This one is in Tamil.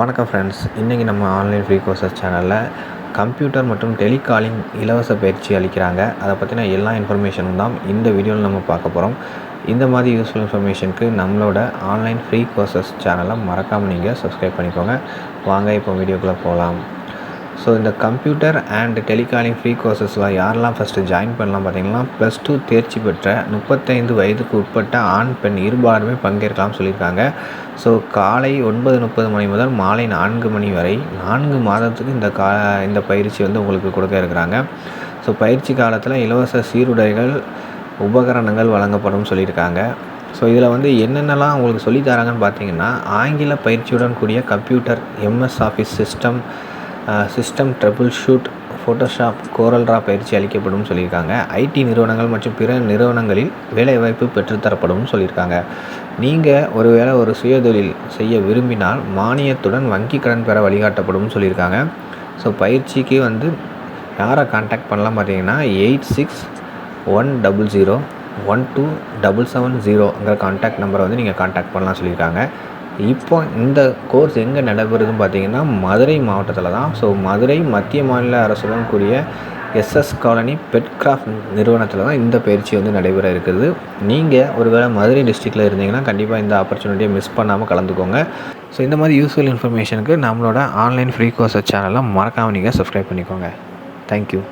வணக்கம் ஃப்ரெண்ட்ஸ் இன்றைக்கி நம்ம ஆன்லைன் ஃப்ரீ கோர்சஸ் சேனலில் கம்ப்யூட்டர் மற்றும் டெலிகாலிங் இலவச பயிற்சி அளிக்கிறாங்க. அதை பற்றின எல்லா இன்ஃபர்மேஷனும் தான் இந்த வீடியோவில் நம்ம பார்க்க போகிறோம் இந்த மாதிரி யூஸ்ஃபுல் இன்ஃபர்மேஷனுக்கு நம்மளோட ஆன்லைன் ஃப்ரீ கோர்சஸ் சேனலை மறக்காமல் நீங்கள் சப்ஸ்கிரைப் பண்ணிக்கோங்க. வாங்க இப்போ வீடியோக்குள்ளே போகலாம் ஸோ இந்த கம்ப்யூட்டர் அண்ட் டெலிகாலிங் ஃப்ரீ கோர்சஸில் யாரெல்லாம் ஃபஸ்ட்டு ஜாயின் பண்ணலாம் பார்த்தீங்கன்னா ப்ளஸ் டூ தேர்ச்சி பெற்ற முப்பத்தைந்து வயதுக்கு உட்பட்ட ஆண் பெண் இருபாலுமே பங்கேற்கலாம்னு சொல்லியிருக்காங்க. ஸோ காலை ஒன்பது முப்பது மணி முதல் மாலை நான்கு மணி வரை நான்கு மாதத்துக்கு இந்த கா இந்த பயிற்சி வந்து உங்களுக்கு கொடுக்க இருக்கிறாங்க. ஸோ பயிற்சி காலத்தில் இலவச சீருடைகள் உபகரணங்கள் வழங்கப்படும் சொல்லியிருக்காங்க. ஸோ இதில் வந்து என்னென்னலாம் உங்களுக்கு சொல்லித் தராங்கன்னு பார்த்தீங்கன்னா ஆங்கில பயிற்சியுடன் கூடிய computer MS office system system troubleshoot Photoshop CorelDRAW பயிற்சி அளிக்கப்படும் சொல்லியிருக்காங்க. ஐடி நிறுவனங்கள் மற்றும் பிற நிறுவனங்களில் வேலைவாய்ப்பு பெற்றுத்தரப்படும் சொல்லியிருக்காங்க. நீங்கள் ஒருவேளை ஒரு சுயதொழில் செய்ய விரும்பினால் மானியத்துடன் வங்கி கடன் பெற வழிகாட்டப்படும் சொல்லியிருக்காங்க. ஸோ பயிற்சிக்கு வந்து யாரை காண்டாக்ட் பண்ணலாம் பார்த்தீங்கன்னா eight six one double zero one two double seven ஜீரோங்கிற contact நம்பரை வந்து நீங்கள் காண்டாக்ட் பண்ணலாம் சொல்லியிருக்காங்க. இப்போ இந்த கோர்ஸ் எங்கே நடைபெறுதுன்னு பார்த்தீங்கன்னா மதுரை மாவட்டத்தில் தான். ஸோ மதுரை மத்திய மாநில அரசுடன் கூடிய எஸ்எஸ் காலனி பெட்கிராஃப்ட் நிறுவனத்தில் தான் இந்த பயிற்சி வந்து நடைபெற இருக்குது. நீங்கள் ஒருவேளை மதுரை டிஸ்ட்ரிக்டில் இருந்தீங்கன்னா கண்டிப்பாக இந்த ஆப்பர்ச்சுனிட்டியை மிஸ் பண்ணாமல் கலந்துக்கோங்க. ஸோ இந்த மாதிரி யூஸ்ஃபுல் இன்ஃபர்மேஷனுக்கு நம்மளோட ஆன்லைன் ஃப்ரீ கோர்ஸ் சேனலை மறக்காமல் நீங்கள் சப்ஸ்கிரைப் பண்ணிக்கோங்க. தேங்க்யூ